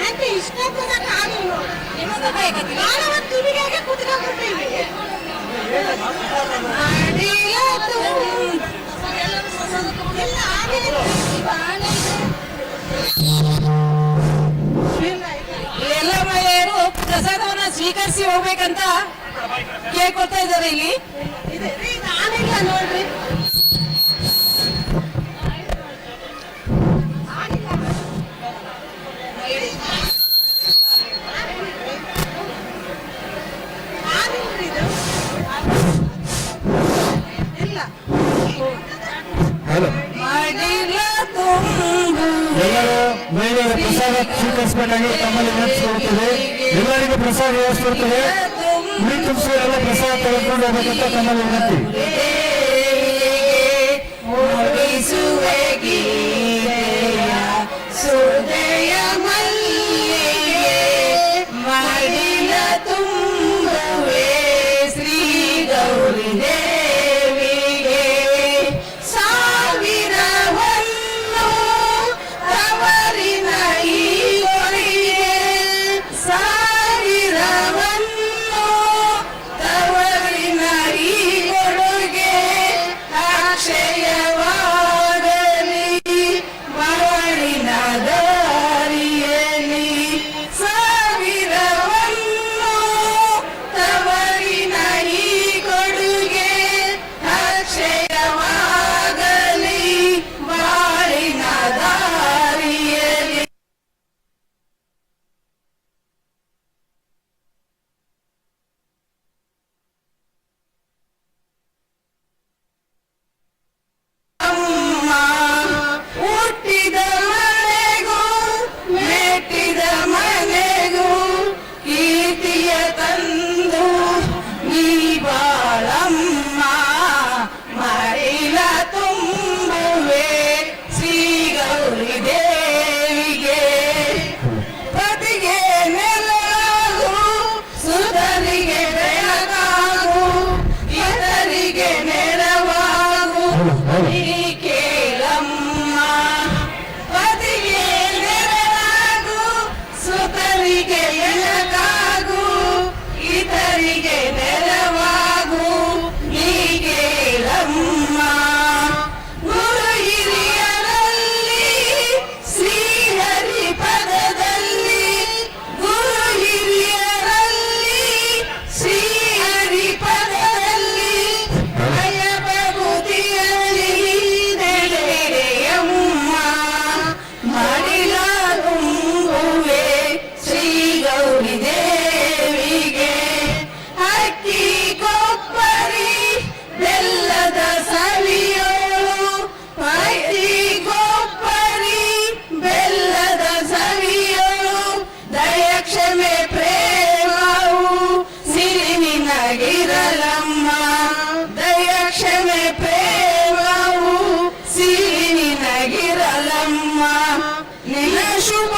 ಅಂತ ಇಷ್ಟಪದ ನಾನು ನಿಮಗೆ ಬೇಕಿತ್ತು ನಾನು ಎಲ್ಲ ಎಲ್ಲ ಮಹಿಳೆಯರು ಪ್ರಸಾದವನ್ನ ಸ್ವೀಕರಿಸಿ ಹೋಗ್ಬೇಕಂತ ಕೇಳ್ಕೊತಾ ಇದ್ದಾರೆ ಇಲ್ಲಿ. ನಾನಿಲ್ಲ ನೋಡ್ರಿ. ಎಲ್ಲರೂ ಮಹಿಳೆಯರ ಪ್ರಸಾದ ಸ್ವೀಕರಿಸಬೇಕಾಗಿ ತಮ್ಮಲ್ಲಿ ನೆನಪಿಸಿಕೊಳ್ಳುತ್ತದೆ ಎಲ್ಲರಿಗೂ ಪ್ರಸಾದ ವ್ಯವಸ್ಥೆ ಇರುತ್ತದೆ ಕುಡಿ ತುಂಬಿಸಿ ಎಲ್ಲ ಪ್ರಸಾದ ತೆಗೆದುಕೊಂಡು ಹೋಗಬೇಕಂತ ತಮ್ಮಲ್ಲಿ ವಿನಂತಿ அம்மா நில சுப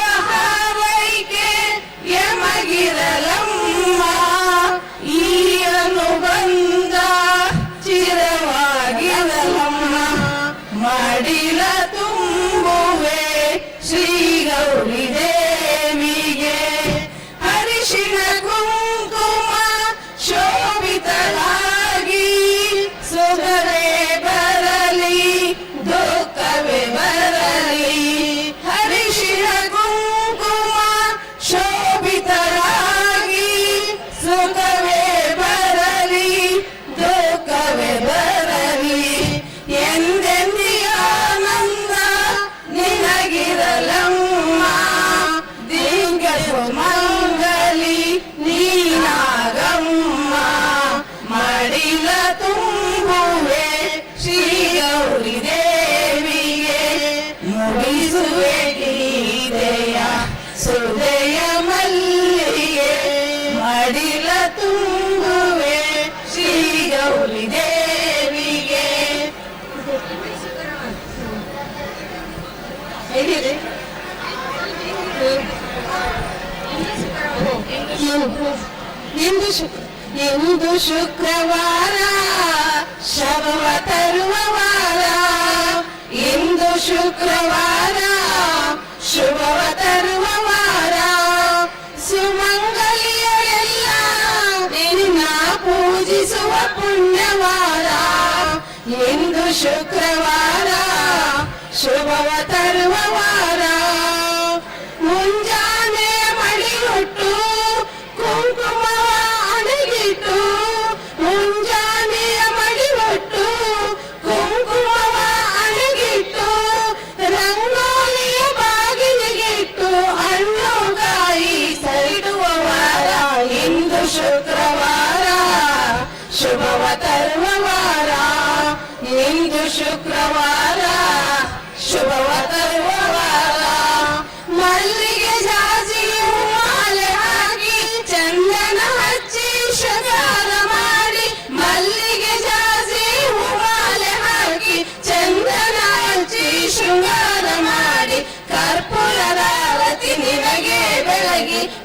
ಹೇಗಿದೆ ನಿಂದು ನಿಂದು ಶುಕ್ರವಾರ, ಶವವ ತರುವ ವಾರ ಇಂದು ಶುಕ್ರವಾರ, ಶುಭವ ತರುವ ವಾರ ಸುಮಂಗಲಿಯರೆಲ್ಲ ನಿನ್ನ ಪೂಜಿಸುವ ಪುಣ್ಯವಾರ. ಇಂದು ಶುಕ್ರವಾರ శుభవతర్వవారా ముంజ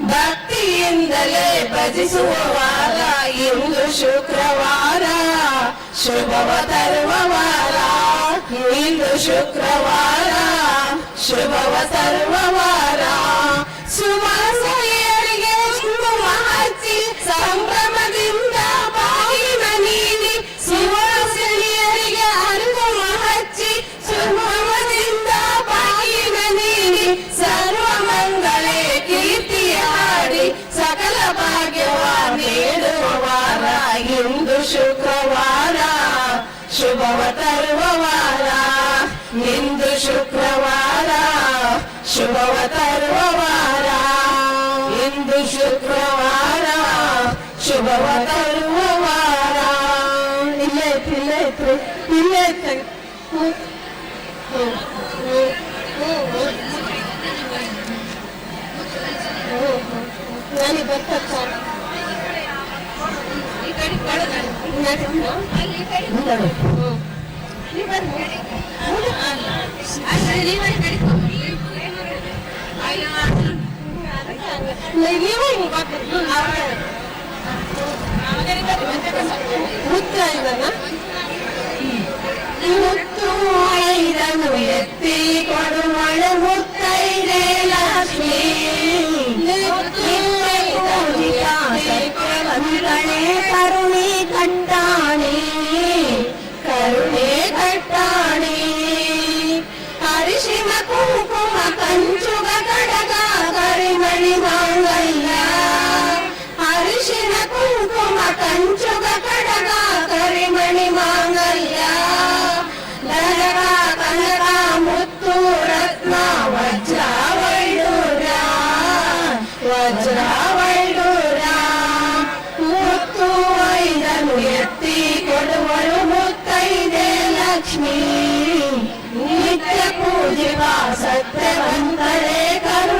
ಭಕ್ತಿಯಿಂದಲೇ ಭಜಿಸುವ ವಾರ, ಇಂದು ಶುಕ್ರವಾರ. ಶುಭವ ತರುವ ವಾರ ಇಂದು ಶುಕ್ರವಾರ. ಶುಭವ ತರುವ ವಾರ ಸುವಾಸನೆಯರಿಗೆ ಕುಂಕುಮ ಶುಭವ ತರುವ ವಾರ ಇಂದು ಶುಕ್ರವಾರ ಶುಭವ ತರುವ ವಾರ ಇಲ್ಲೇ ಐತ್ರಿ ಇಲ್ಲೇ ಐತ್ರಿ ಇಲ್ಲೇ ಐತ್ರಿ ಹ್ಮ್. ಹ್ಮ್. ಹ್ಮ್. ಮುತ್ತು ಐದನ ಮುತ್ತು ಐದನು ಎತ್ತಿ ಕೊಡುವಳು ಮುತ್ತೈದೆ ಲಕ್ಷ್ಮೀ ಕುಂಕುಮ ಕಂಚುಗ ಕಡಗ ಕರಿಮಣಿ ಮಾಂಗಲ್ಯ ದರಗ ಕನಕ ಮುತ್ತು ರತ್ನ ವಜ್ರ ವೈಡೂರ್ಯ ವಜ್ರ ವೈಡೂರ್ಯ ಮುತ್ತು ಐದನು ಎತ್ತಿ ಕೊಡುವಳು ಮುತ್ತೈದೆ ಲಕ್ಷ್ಮೀ ನಿತ್ಯ ಪೂಜಿವ ಸತ್ಯವಂತರೇ ಕರುಣೆ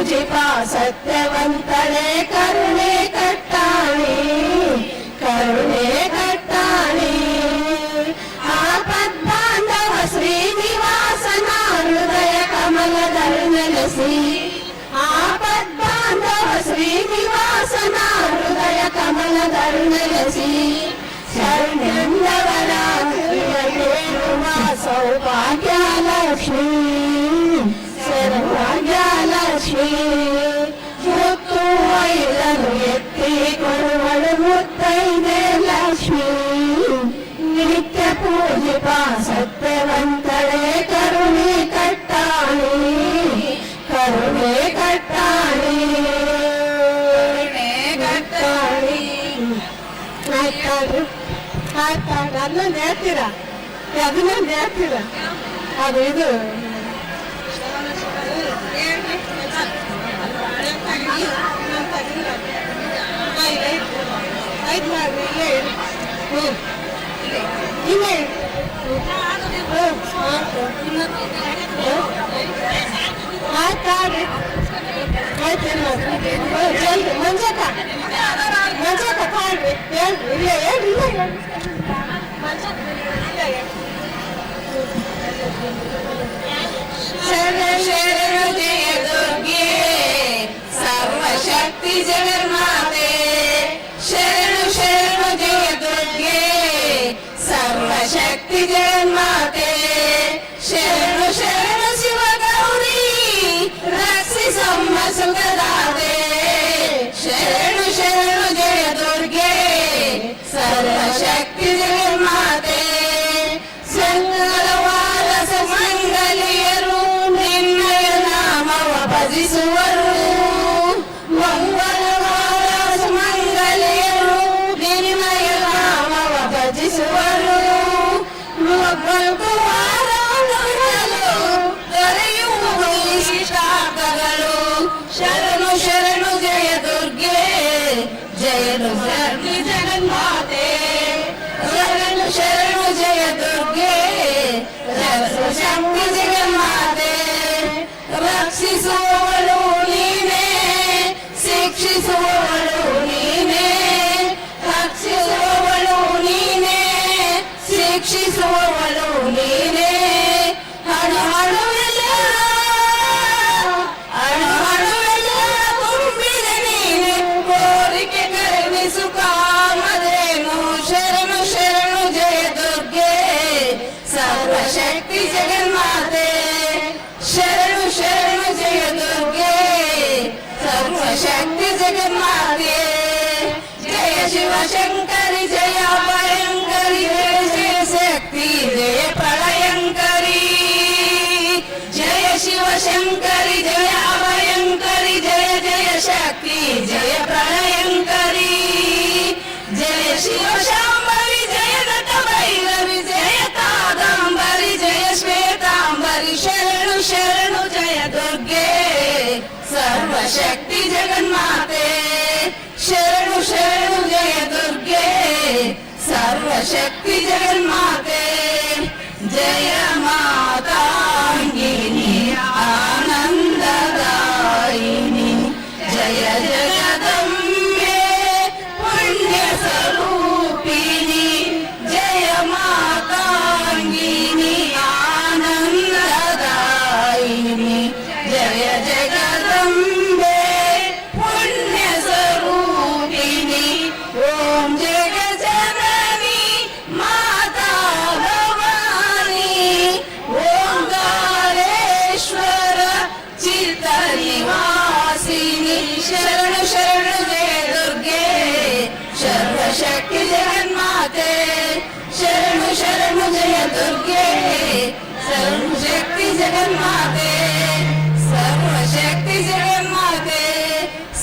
पूजिपा सत्यवन्तने करुणे कट्टाणि करुणे कट्टाणि। आपद्बान्धव श्रीनिवासना हृदय कमलदर्नलसि आपद्बान्धव श्रीनिवासना हृदय कमलदर्नलसि शरण्यन्दवरा सौभाग्या लक्ष्मी ಅದನ್ನ ನೇಡ್ತೀರಾ ಅದನ್ನ ನೇಡ್ತೀರಾ ಅದು ಇದು. ಐದು ಮಾಡಿ ಇಲ್ಲೇ ಇಡಿ ಹ್ಞೂ. ಇಲ್ಲೇ ಇಡಿ ಆಯ್ತು ಆಡಿ ಆಯ್ತು ಹ್ಞೂ ಜಲ್ದಿ ಮಂಜಕ್ಕ ಮಂಜಕ್ಕ ಕಾಡ್ರಿ ಹೇಳ್ರಿ. ಇಲ್ಲೇ, ಹೇಳ್ರಿ, ಇಲ್ಲ ಹೇಳ್ರಿ. शरशरहृदय दुर्गे सर्वशक्ति जगन्माते शरण शरण जय दुर्गे सर्वशक्ति जय She's like शक्ति जगन्माते जय शिव शंकर, जय भयंकर, जय जय शक्ति, जय प्रलयंकरी। जय शिव शंकर, जय भयंकर, जय जय शक्ति, जय प्रलय। ശക്തി ജഗന്മാതേ. ശരണു ശരണു ജയ ദുർഗേ. സർവശക്തി ജഗന്മാതേ. ജയ മാതാ ആനന്ദദായിനി. ജയ ജയ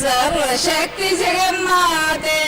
സർവശക്തി ജഗന്മാതേ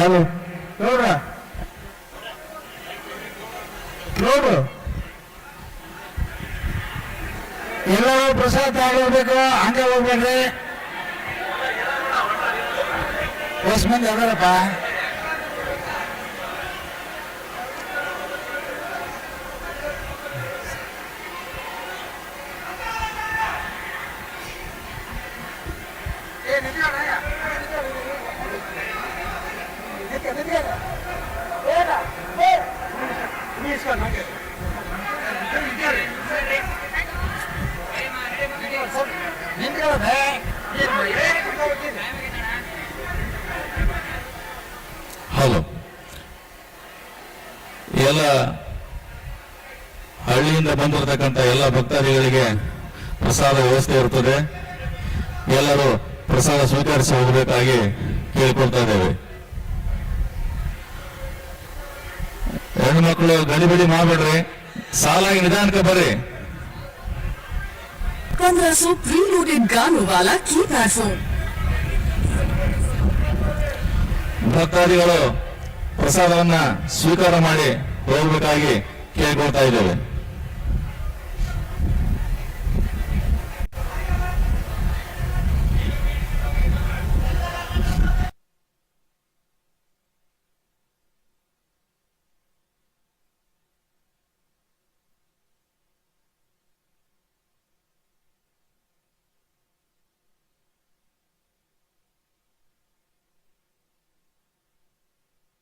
ಹಲೋ. ನೋಡ್ರ? ನೋಡು. ಎಲ್ಲರೂ ಪ್ರಸಾದ ತಗೋಬೇಕು ಹಂಗೆ ಹೋಗ್ಬೇಡ್ರಿ. ಎಷ್ಟು ಮಂದಿ ಅದಾರಪ್ಪ? ಹೊರಗಡೆಯಿಂದ ಬಂದಿರತಕ್ಕಂಥ ಎಲ್ಲ ಭಕ್ತಾದಿಗಳಿಗೆ ಪ್ರಸಾದ ವ್ಯವಸ್ಥೆ ಇರುತ್ತದೆ ಎಲ್ಲರೂ ಪ್ರಸಾದ ಸ್ವೀಕರಿಸಿ ಹೋಗಬೇಕಾಗಿ ಕೇಳ್ಕೊಳ್ತಾ ಇದ್ದೇವೆ. ಹೆಣ್ಣು ಮಕ್ಕಳು ಗಡಿಬಿಡಿ ಮಾಡಬೇಡ್ರಿ. ಸಾಲಾಗಿ ನಿಧಾನಕ್ಕೆ ಬರ್ರಿ. ಭಕ್ತಾದಿಗಳು ಪ್ರಸಾದವನ್ನ ಸ್ವೀಕಾರ ಮಾಡಿ ಹೋಗಬೇಕಾಗಿ ಕೇಳ್ಕೊಳ್ತಾ ಇದ್ದೇವೆ.